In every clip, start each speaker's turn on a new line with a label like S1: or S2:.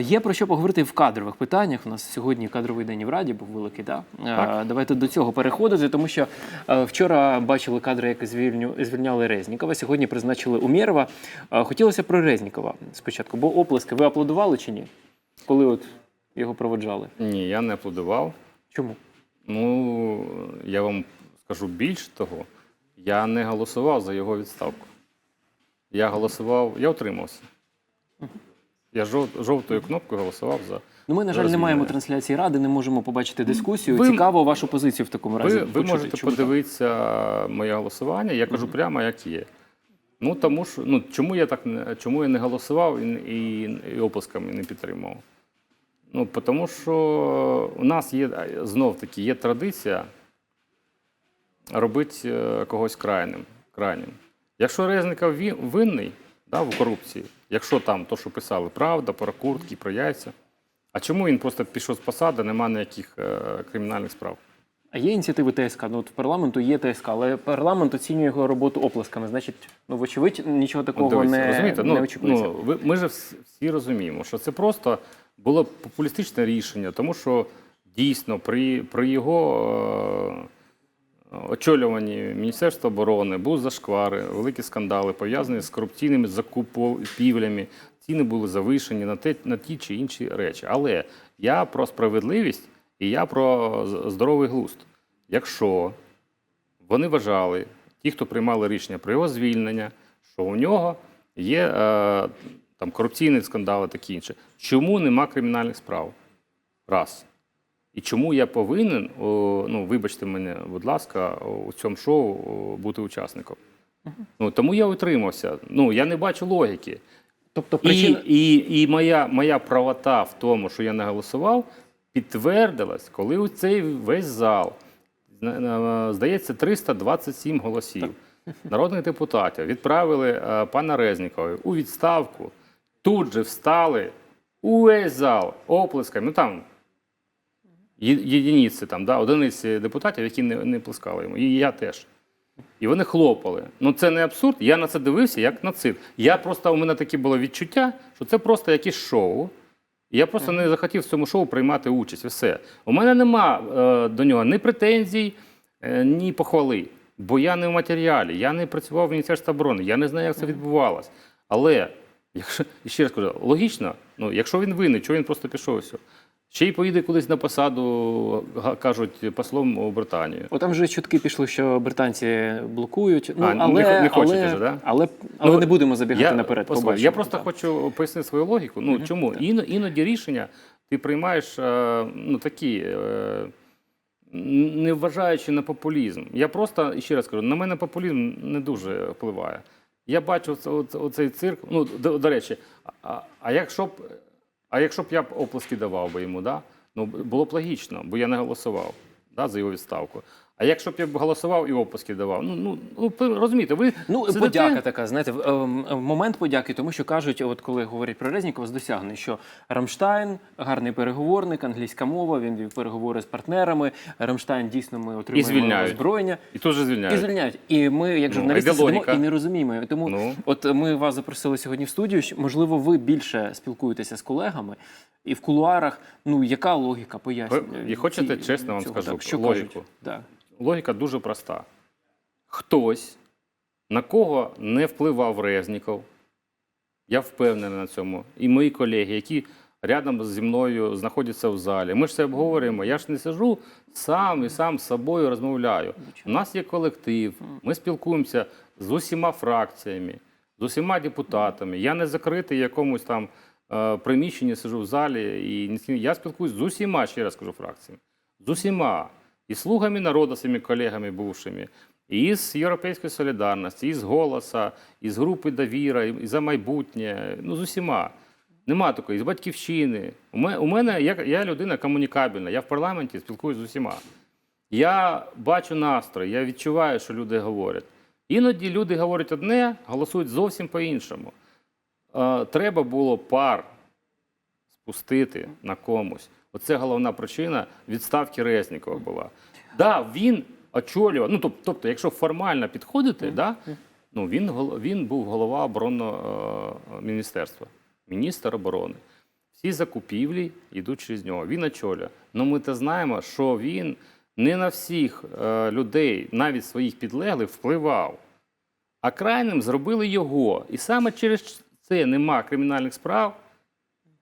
S1: Є про що поговорити в кадрових питаннях. У нас сьогодні кадровий день в Раді був великий. Да? Е, Давайте до цього переходити, тому що е, вчора бачили кадри, як звільню, звільняли Резнікова. Сьогодні призначили Умєрова. Е, Хотілося про Резнікова спочатку, бо оплески ви аплодували чи ні? Коли от його проводжали?
S2: Ні, я не аплодував.
S1: Чому?
S2: Ну, я вам скажу більше того, я не голосував за його відставку. Я голосував, я утримався. Я жов- жовтою кнопкою голосував за.
S1: Ну, ми, на жаль, не маємо трансляції ради, не можемо побачити дискусію.
S2: Ви-
S1: Цікаво вашу позицію в такому разі.
S2: Ви, ви
S1: почути.
S2: можете
S1: Чому так?
S2: подивитися моє голосування, я кажу прямо, як є. Ну, тому що, ну, чому я так не, чому я не голосував і, і, і оплесками не підтримував? Ну, тому що у нас є знов таки є традиція робити е, когось крайним. крайнім. Якщо Резников винний да, в корупції, якщо там то, що писали, правда, про куртки, про яйця, а чому він просто пішов з посади, нема ніяких е, кримінальних справ?
S1: А є ініціативи ТСК. Ну от в парламенту є ТСК, але парламент оцінює його роботу оплесками. Значить, ну вочевидь, нічого такого
S2: Дивіться,
S1: не,
S2: розумієте?
S1: не
S2: Ну,
S1: очікується.
S2: ну, ви, ми ж всі, всі розуміємо, що це просто було популістичне рішення, тому що дійсно при, при його е, очолюванні Міністерства оборони були зашквари, великі скандали, пов'язані з корупційними закупівлями. Ціни були завишені на, те, на ті чи інші речі. Але я про справедливість і я про здоровий глузд. Якщо вони вважали, ті, хто приймали рішення про його звільнення, що у нього є е, там корупційні скандали, такі інше. Чому нема кримінальних справ? Раз. І чому я повинен, о, ну вибачте мене, будь ласка, у цьому шоу о, бути учасником? Ну тому я утримався. Ну я не бачу логіки.
S1: Тобто причина
S2: І, і, і моя, моя правота в тому, що я не голосував, підтвердилась, коли у цей весь зал, здається, 327 голосів народних депутатів відправили е, пана Резнікова у відставку, тут же встали увесь зал оплесками. Ну там єдиниці, там, да, одиниці депутатів, які не, не плескали йому. І я теж. І вони хлопали. Ну це не абсурд. Я на це дивився як на цирк. Я просто у мене таке було відчуття, що це просто якесь шоу. Я просто не захотів в цьому шоу приймати участь. Все. У мене нема е, до нього ні претензій, е, ні похвали. Бо я не в матеріалі, я не працював в Міністерстві оборони, я не знаю, як це відбувалось. Але, якщо ще раз кажу, логічно, ну, якщо він винний, чого він просто пішов і все? Ще й поїде кудись на посаду, кажуть, послом у Британію.
S1: О, там вже чутки пішли, що британці блокують. Ну,
S2: А, не
S1: але,
S2: хо- не хочете
S1: але,
S2: вже, да?
S1: але, але
S2: Ну,
S1: не будемо забігати
S2: я,
S1: наперед.
S2: послухай,
S1: побачимо.
S2: я просто
S1: Так.
S2: хочу пояснити свою логіку. Ну чому Іно, іноді рішення ти приймаєш е, ну такі, е, не вважаючи на популізм. Я просто ще раз кажу, на мене популізм не дуже впливає. Я бачу оце- оце- оцей цирк. Ну до, до речі, а, а якщо б а якщо б я б оплески давав би йому, да? ну було б логічно, бо я не голосував да, за його відставку. А якщо б я б голосував і оплески давав, ну ну, ну розумієте, ви
S1: Ну,
S2: сидите-
S1: подяка така, знаєте, ем, ем, момент подяки, тому що кажуть, от коли говорять про Резнікова з досягнень, що Рамштайн гарний переговорник, англійська мова, він вів переговори з партнерами. Рамштайн дійсно ми отримуємо
S2: звільняють.
S1: озброєння.
S2: і тут же
S1: І
S2: звільняють.
S1: звільняють. І ми, як
S2: Ну,
S1: журналісти,
S2: йде
S1: сидимо і не розуміємо. Тому
S2: Ну.
S1: от ми вас запросили сьогодні в студію. Можливо, ви більше спілкуєтеся з колегами. І в кулуарах, ну яка логіка пояснює?
S2: Ви- і хочете, чесно вам скажу,
S1: Так, що
S2: логіку?
S1: Так.
S2: Логіка дуже проста. Хтось, на кого не впливав Резніков, я впевнений на цьому, і мої колеги, які рядом зі мною знаходяться в залі. Ми ж це обговорюємо. Я ж не сиджу сам і сам з собою розмовляю. У нас є колектив, ми спілкуємося з усіма фракціями, з усіма депутатами. Я не закритий якомусь там е, приміщенні, сижу в залі. І я спілкуюся з усіма, ще раз кажу, фракціями. З усіма. І слугами народу, своїми колегами бувшими, і з Європейської солідарності, і з голоса, і з групи довіра, і за майбутнє. Ну, з усіма. Нема такої, з батьківщини. У мене, я, я людина комунікабельна, я в парламенті спілкуюся з усіма. Я бачу настрой, я відчуваю, що люди говорять. Іноді люди говорять одне, голосують зовсім по-іншому. Е, треба було пар спустити на комусь. Оце головна причина відставки Резнікова була. Да, він очолював. Ну, тобто, якщо формально підходити, да, ну, він, він був голова оборонного е, міністерства, міністр оборони. Всі закупівлі йдуть через нього. Він очолює. Ну ми те знаємо, що він не на всіх е, людей, навіть своїх підлеглих, впливав. А крайним зробили його. І саме через це нема кримінальних справ.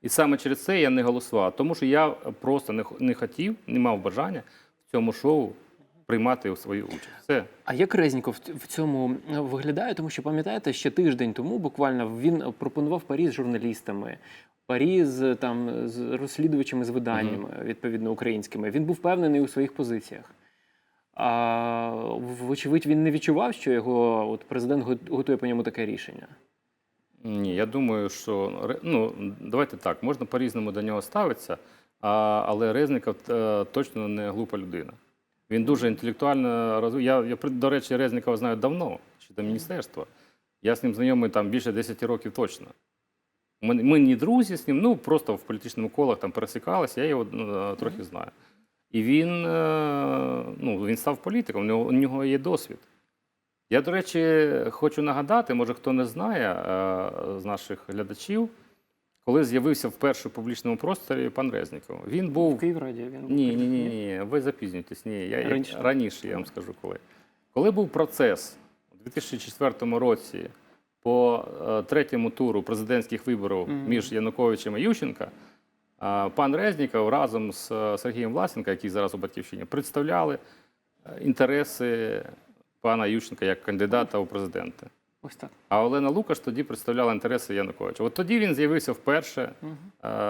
S2: І саме через це я не голосував. Тому що я просто не, не хотів, не мав бажання в цьому шоу приймати свою участь. Все.
S1: А як Резніков в- цьому е, виглядає? Тому що пам'ятаєте, ще тиждень тому буквально він пропонував парі з журналістами, парі з там з розслідувачами з виданнями, відповідно українськими. Він був впевнений у своїх позиціях. А вочевидь, він не відчував, що його от президент готує по ньому таке рішення.
S2: Ні, я думаю, що ну, давайте так, можна по-різному до нього ставитися, а, але Резніков е, точно не глупа людина. Він дуже інтелектуально розвив. Я, я, до речі, Резнікова знаю давно, ще до міністерства. Я з ним знайомий там більше 10 років точно. Ми, ми не друзі з ним, ну просто в політичному колах там пересікалися, я його ну, трохи знаю. І він, е, ну, він став політиком, у нього, у нього є досвід. Я, до речі, хочу нагадати, може хто не знає е, з наших глядачів, коли з'явився вперше в публічному просторі пан Резніков. Він
S1: В
S2: був.
S1: Київраді він був.
S2: Ні, ні, ні, ні, ви запізнюєтесь. Ні, я,
S1: Раніше.
S2: раніше я вам скажу коли. Коли був процес у 2004 році по е, третьому туру президентських виборів
S1: Мгм.
S2: між Януковичем і Ющенка, е, пан Резніков разом з Сергієм Власенко, який зараз у Батьківщині, представляли інтереси пана Ющенка як кандидата у президенти.
S1: Ось так.
S2: А Олена Лукаш тоді представляла інтереси Януковича. От тоді він з'явився вперше е,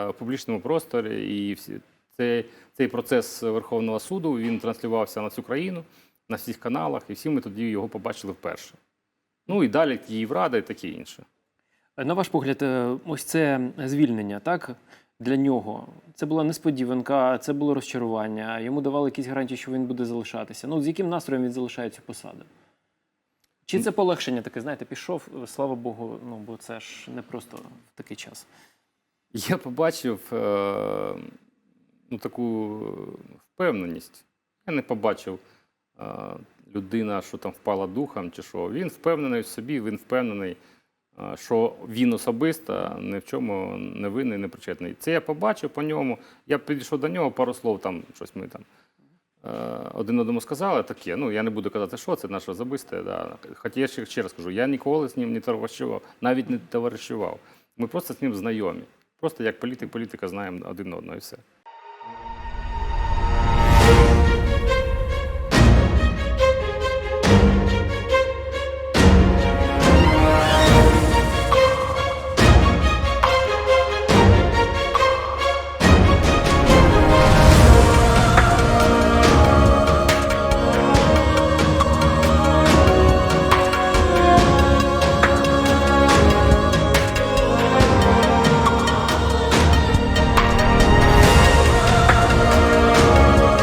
S2: в публічному просторі, і всі, цей, цей процес Верховного суду він транслювався на всю країну, на всіх каналах, і всі ми тоді його побачили вперше. Ну і далі Київрада і таке інше.
S1: На ваш погляд, е, ось це звільнення, так? Для нього це була несподіванка, це було розчарування. Йому давали якісь гарантії, що він буде залишатися. Ну, з яким настроєм він залишає цю посаду? Чи це полегшення таке, знаєте, пішов, е, слава Богу, ну бо це ж не просто в такий час.
S2: Я побачив е, ну, таку впевненість. Я не побачив е, людина, що там впала духом чи що. Він впевнений в собі, він впевнений, е, що він особисто ні в чому не винний, не причетний. Це я побачив по ньому. Я підійшов до нього, пару слов там, щось ми там. е, Один одному сказали таке, ну я не буду казати, що це наше особисте. Да. Хоча я ще, ще раз кажу, я ніколи з ним не товаришував, навіть не товаришував. Ми просто з ним знайомі. Просто як політик, політика знаємо один одного і все.